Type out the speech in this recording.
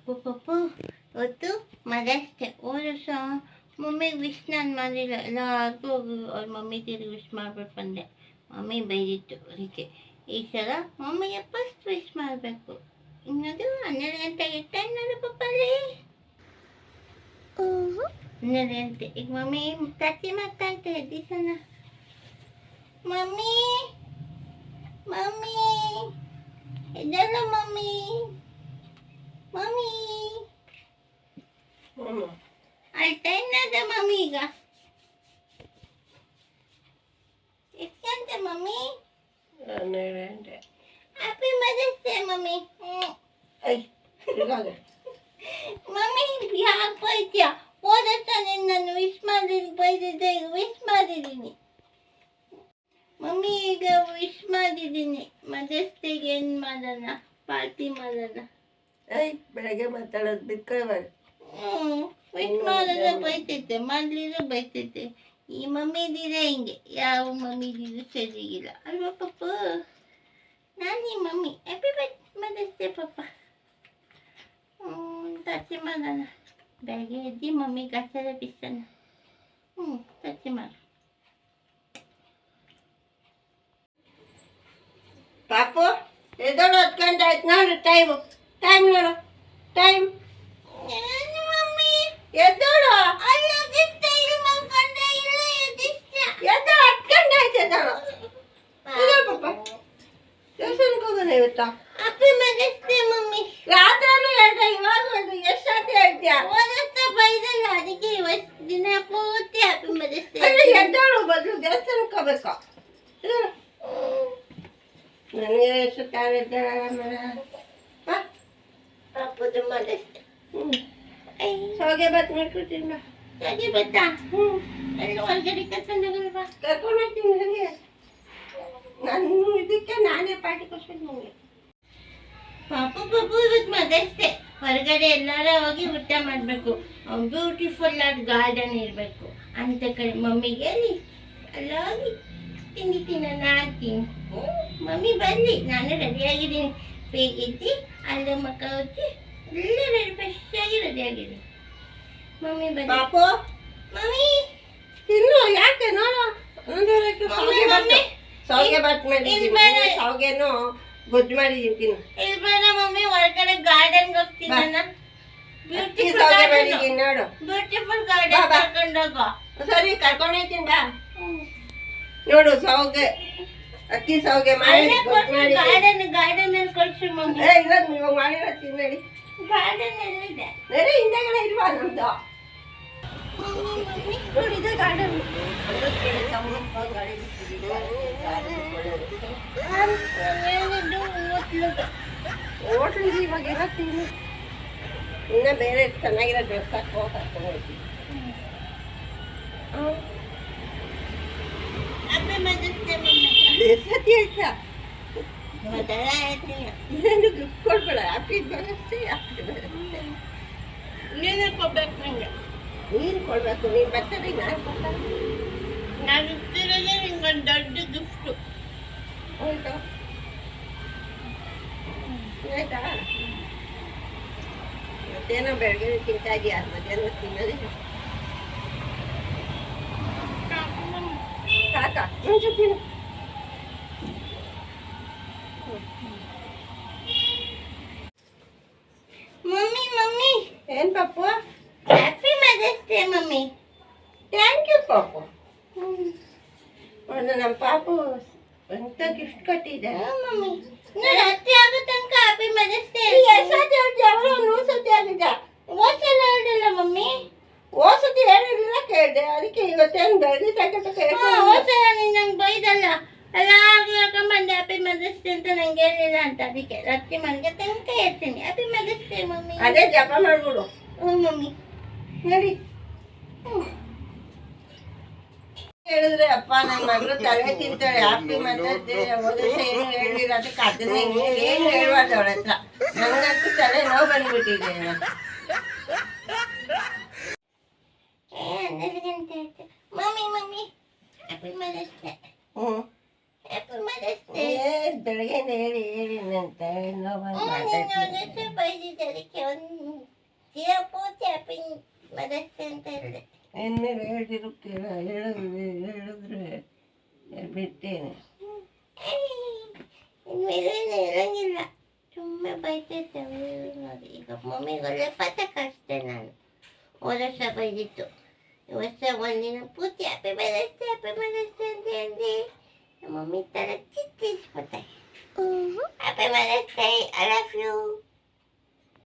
ಪಪ್ಪು ಪಪ್ಪು ಇವತ್ತು ಮದಷ್ಟೇ ಹೋದ ವರ್ಷ ಮಮ್ಮಿಗೆ ವಿಶ್ ನಾನು ಮಾಡಿಲ್ಲ ಎಲ್ಲರಿಗೂ ಹೋಗಿ ಅವ್ರ ಮಮ್ಮಿ ತಿರುಗಿ ವಿಶ್ ಮಾಡ್ಬಿಟ್ಟು ಬಂದೆ ಮಮ್ಮಿ ಬೈದಿತ್ತು ಅದಕ್ಕೆ ಈ ಸಲ ಮಮ್ಮಿಗೆ ಫಸ್ಟ್ ವಿಶ್ ಮಾಡಬೇಕು ಇನ್ನದು ಹನ್ನೆರಡು ಗಂಟೆಗೆ ಟೈಮ್ ಪಪ್ಪಲ್ಲಿ ಹನ್ನೆರಡು ಗಂಟೆ ಈಗ ಮಮ್ಮಿ ತತ್ತಿ ಮಾಡ್ತಾ ಇದ್ದೆ ದಿವಸನ ಮಮ್ಮಿ ಮಮ್ಮಿ ಇದೆಲ್ಲ ಮಮ್ಮಿ Mummy. ಅದ ಮಮ್ಮಿ ಈಗ. ಎಷ್ಟು ಗಂಟೆ ಮಮ್ಮಿ ಹನ್ನೆರಡು ಗಂಟೆ happy mother's day mummy. Mummy ಯಾಕೆ ಬೈತೀಯ ಹೋದ ತಾನೆ ನಾನು ವಿಶ್ ಮಾಡಿ ಬೈದಿದ್ದೆ ಈಗ ವಿಶ್ ಮಾಡಿದ್ದೀನಿ. ಮಮ್ಮಿ ಈಗ ವಿಶ್ ಮಾಡಿದ್ದೀನಿ. ಮದರ್ಸ್ ಡೇಗೆ ಏನು ಮಾಡೋಣ? ಪಾರ್ಟಿ ಮಾಡೋಣ. ಐ ಬೆಳಗ್ಗೆ ಮಾತಾಡೋದು ಬಿಟ್ಕೊ ವೇಟ್ ಮಾಡಿದ್ರೆ ಬೈತೈತೆ ಮಾಡಲಿದ್ರೆ ಬೈತೈತೆ. ಈ ಮಮ್ಮಿದಿದೆ ಹಿಂಗೆ ಯಾವ ಮಮ್ಮಿ ಸರಿಗಿಲ್ಲ ಅಲ್ವಾ ಪಪ್ಪ ನಾನು ಈ ಮಮ್ಮಿ. ಹ್ಯಾಪಿ ಮದರ್ಸ್ ಡೇ ಪಪ್ಪ ಹ್ಞೂ ತಚ್ಚಿ ಮಾಡೋಣ. ಬೆಳಗ್ಗೆ ಎದ್ದು ಮಮ್ಮಿ ಕಸರ ಬಿಸೋಣ ಹ್ಞೂ ತಚ್ಚಿ ಮಾಡು. ಪಾಪು ಎದೋಳು ಹತ್ತು ಗಂಟೆ ಆಯ್ತು ನೋಡು ಟೈಮು ಟೈಮ್ ನೋಡು ಟೈಮ್ ಎದ್ದಿಷ್ಟ ಎದ್ದೋ ಗಂಟೆ ಆಯ್ತು ಎದ್ದೋಳು. ಪಾಪ. ದೇವಸ್ಥಾನಕ್ಕೆ ಹೋಗೋಣ ಇವತ್ತು. ರಾತ್ರಿನೂ ಹೇಳ್ದೆ ಇವಾಗ ಒಂದು, ಎಷ್ಟು ಸತಿ ಹೇಳ್ತೀಯ? ಓದತ್ತ ಬೈದಲ್ಲ ಅದಕ್ಕೆ ಇವತ್ತು ದಿನ ಪೂರ್ತಿ ಹ್ಯಾಪಿ ಮದರ್ಸ್ ಡೇ ಎದ್ದೋಳು ಬದಲು ದೇವಸ್ಥಾನಕ್ಕೆ ಹೋಗ್ಬೇಕು ಎದ್ದೋಳು. ಮದರ್ಸ್ ಡೇ ಸೋಗೆ ಬಾತ್ ಮಾಡ್ಕೊಡ್ತೀನಿ ಬಾ ಸರಿ ಬತ್ತಾ ಹ್ಞೂ ಎಲ್ಲ ಹೊರಗಡೆ ಕರ್ಕೊಂಡು ಹೋಗಲ್ವಾ ಕರ್ಕೊಂಡು ಹೋಗ್ತೀನಿ ನನಗೆ ನನ್ನ ಇದಕ್ಕೆ ನಾನೇ ಪಾರ್ಟಿ ಕೊಡ್ತೀನಿ ಪಾಪ ಪಾಪು ಇವತ್ತು ಮದರ್ಸ್ ಹೊರಗಡೆ ಎಲ್ಲಾರ ಹೋಗಿ ಊಟ ಮಾಡಬೇಕು ಬ್ಯೂಟಿಫುಲ್ ಆದ ಗಾರ್ಡನ್ ಇರಬೇಕು ಅಂತ ಕಡೆ ಮಮ್ಮಿಗೆ ಹೇಳಿ ಅಲ್ಲ ಹೋಗಿ ತಿಂಡಿ ತಿನ್ನೋಣ ಅಂತೀನಿ ಮಮ್ಮಿ ಬರಲಿ ನಾನು ರೆಡಿಯಾಗಿದ್ದೀನಿ ಬೇಗಿದ್ದಿ ಅಲ್ಲೇ ಮಕ್ಕ ಹೊತ್ತಿ ಎಲ್ಲ ರೆಡಿ ಫ್ರೆಶ್ ಆಗಿ ರೆಡಿಯಾಗಿದ್ದೀನಿ ಮಮ್ಮಿ ಬಂದು ಪಾಪು? ಮಮ್ಮಿ. ತಿನ್ನು ಯಾಕೆ ನೋಡು ಸಾವಿಗೆ ಬಾತ್. ಇಲ್ಲಿ ಮಾಡಿದ್ದೀನಿ ಬೇರೆ. ಸಾವಿಗೆನು ಗೊಜ್ಜು ಮಾಡಿದ್ದೀನಿ ತಿನ್ನು. ಇಲ್ಲಿ ಬೇಡ ಮಮ್ಮಿ ಹೊರಗಡೆ ಗಾರ್ಡನ್ಗೆ ಹೋಗ್ತೀನಣ್ಣ ಅಕ್ಕಿ ಬ್ಯೂಟಿಫುಲ್ ಗಾರ್ಡನ್ ನೋಡು. Beautiful garden. ಕರ್ಕೊಂಡೋಗೋ ಸರಿ ಕರ್ಕೊಂಡು ಹೋಗ್ತೀನಿ ಬಾ. ನೋಡು ಸಾವಿಗೆ ಅಕ್ಕಿ ಸಾವಿಗೆ ಮಾಡಿ ಗೊಜ್ಜು ಮಾಡಿದ್ದೀನಿ ಗಾರ್ಡನ್ ಗಾರ್ಡನ್ ಅಲ್ಲಿ ಕಳ್ಸಿ ಮಮ್ಮಿ ಏ ಇಲ್ಲ ಇವಾಗ ಮಾಡಿರೋ ತಿನ್ನಡಿ ಗಾರ್ಡನ್ ಎಲ್ಲಿದೆ ನಡಿ ಹಿಂದೆಗಡೆ ಇಲ್ವಾ ನಮ್ದು ಮಮ್ಮಿ ಮಮ್ಮಿ ನೋಡಿ ಇದೆ ಗಾರ್ಡನ್ ಏನಿದು ಹೋಟ್ಲುದು ಹೋಟ್ಲಿಗೆ ಇವಾಗ ಇರತ್ತೀನಿ ಇನ್ನ ಬೇರೆ ಚೆನ್ನಾಗಿರೋ ದೇವಸ್ಥಾನಕ್ಕೆ ಹೋಗಿ ಕರ್ಕೊಂಡು ಹೋಗ್ತೀನಿ ಅಬ್ಬೆ ಮದಸ್ತೆ ಮಮ್ಮಿ ಸತಿ ಆಯ್ತಾ ಮೊದಲ ಹೇಳ್ತೀನಿ ಏನು ಗಿಫ್ಟ್ ಕೊಡ್ಬೇಡ ಹ್ಯಾಪಿ ಬರುತ್ತೆ ಹ್ಯಾಪಿ ಬರುತ್ತೆ ನೀನೇ ಕೊಡ್ಬೇಕು ನಂಗೆ ನೀನು ಕೊಡಬೇಕು ನೀನು ಬರ್ತದೆ ನಾನು ಕೊಡ್ತಾರೆ ನಾನು ಇರ್ತಿರೋದೇ ನಿಂಗೊಂದು ದೊಡ್ಡ ಗಿಫ್ಟು ಹೋಯ್ತು ಆಯ್ತಾ ಮತ್ತೇನೋ ಬೆಳಗ್ಗೆ ತಿಂತಾ ಇದೆಯಾ ಮಧ್ಯಾಹ್ನ ತಿನ್ನೋದೇ ಸಾಕ ಒಂದು ತಿನ್ನು ಮಮ್ಮಿ ಮಮ್ಮಿ ಏನ್ ಪಾಪು? Happy mother's day mummy. Thank you ಪಾಪು. ಒಂದು ನಮ್ಮ ಪಾಪು ಎಂತ ಗಿಫ್ಟ್ ಕೊಟ್ಟಿದ್ದೆ? ಮಮ್ಮಿ. ನಾನು ಹತ್ತಿ ಆಗೋ ತನಕ ಹ್ಯಾಪಿ ಮದರ್ಸ್ ಡೇ ಎಷ್ಟು ಸತಿ ಹೇಳ್ತೀಯ ಅವಳು ನೂರು ಸತಿ ಆಗಿದೆ ಓದ್ಸಲ ಹೇಳಿಲ್ಲ ಮಮ್ಮಿ. ಹೋದ ಸತಿ ಹೇಳಿರಲಿಲ್ಲ ಕೇಳಿದೆ. ಅದಕ್ಕೆ ಇವತ್ತೇನು ಬೆಳಗ್ಗೆ ತಕ್ಕ ಹೇಳಿಲ್ಲ ಅಂತ ಅದಕ್ಕೆ ರತ್ತಿ ಮನೆಗೆ ತನಕ ಹೇಳ್ತೀನಿ ಹ್ಯಾಪಿ ಮದರ್ಸ್ ಡೇ ಮಮ್ಮಿ ಅದೇ ಜಪ ಮಾಡ್ಬಿಡು ಹ್ಞೂ ಮಮ್ಮಿ ಹೇಳಿ ಹ್ಞೂ ಹೇಳಿದ್ರೆ ಅಪ್ಪ ನನ್ನ ಮಗಳು ತಲೆ ತಿಂತಾಳೆ ಹ್ಯಾಪಿ ಮತ್ತೆ ಹೋದ ಏನು ಹೇಳಿಲ್ಲ ಅದಕ್ಕೆ ಅದನ್ನ ಏನು ಹೇಳ್ಬಾರ್ದು ಅವಳ ಹತ್ರ ನನಗಂತೂ ತಲೆ ನೋವು ಬಂದ್ಬಿಟ್ಟಿದೆ ಅದಕ್ಕೆ ಒಂದು ದಿನ ಪೂರ್ತಿ ಹ್ಯಾಪಿ ಮದರ್ಸ್ ಡೇ ಅಂತ ಇದ್ದೆ ಇನ್ಮೇಲೆ ಹೇಳ್ತಿರು ಕೇಳ ಹೇಳಿದ್ರೆ ಹೇಳಿದ್ರೆ ಬಿಡ್ತೇನೆ ಇನ್ಮೇಲೆ ಏನು ಹೇಳಂಗಿಲ್ಲ ಸುಮ್ಮನೆ ಬೈತೈತೆ ನೋಡಿ ಈಗ ಮಮ್ಮಿಗೆ ಒಳ್ಳೆ ಪದ ಕಳಿಸ್ದೆ ನಾನು ಹೋದ ವರ್ಷ ಬೈದಿತ್ತು ಈ ವರ್ಷ ಒಂದಿನ ಪೂರ್ತಿ happy mother's day happy mother's day ಅಂತ ಹೇಳಿ ನಮ್ಮ ಮಮ್ಮಿ ತರ ಚಿತ್ತಿಸ್ಕೊತಾರೆ happy mother's day I love you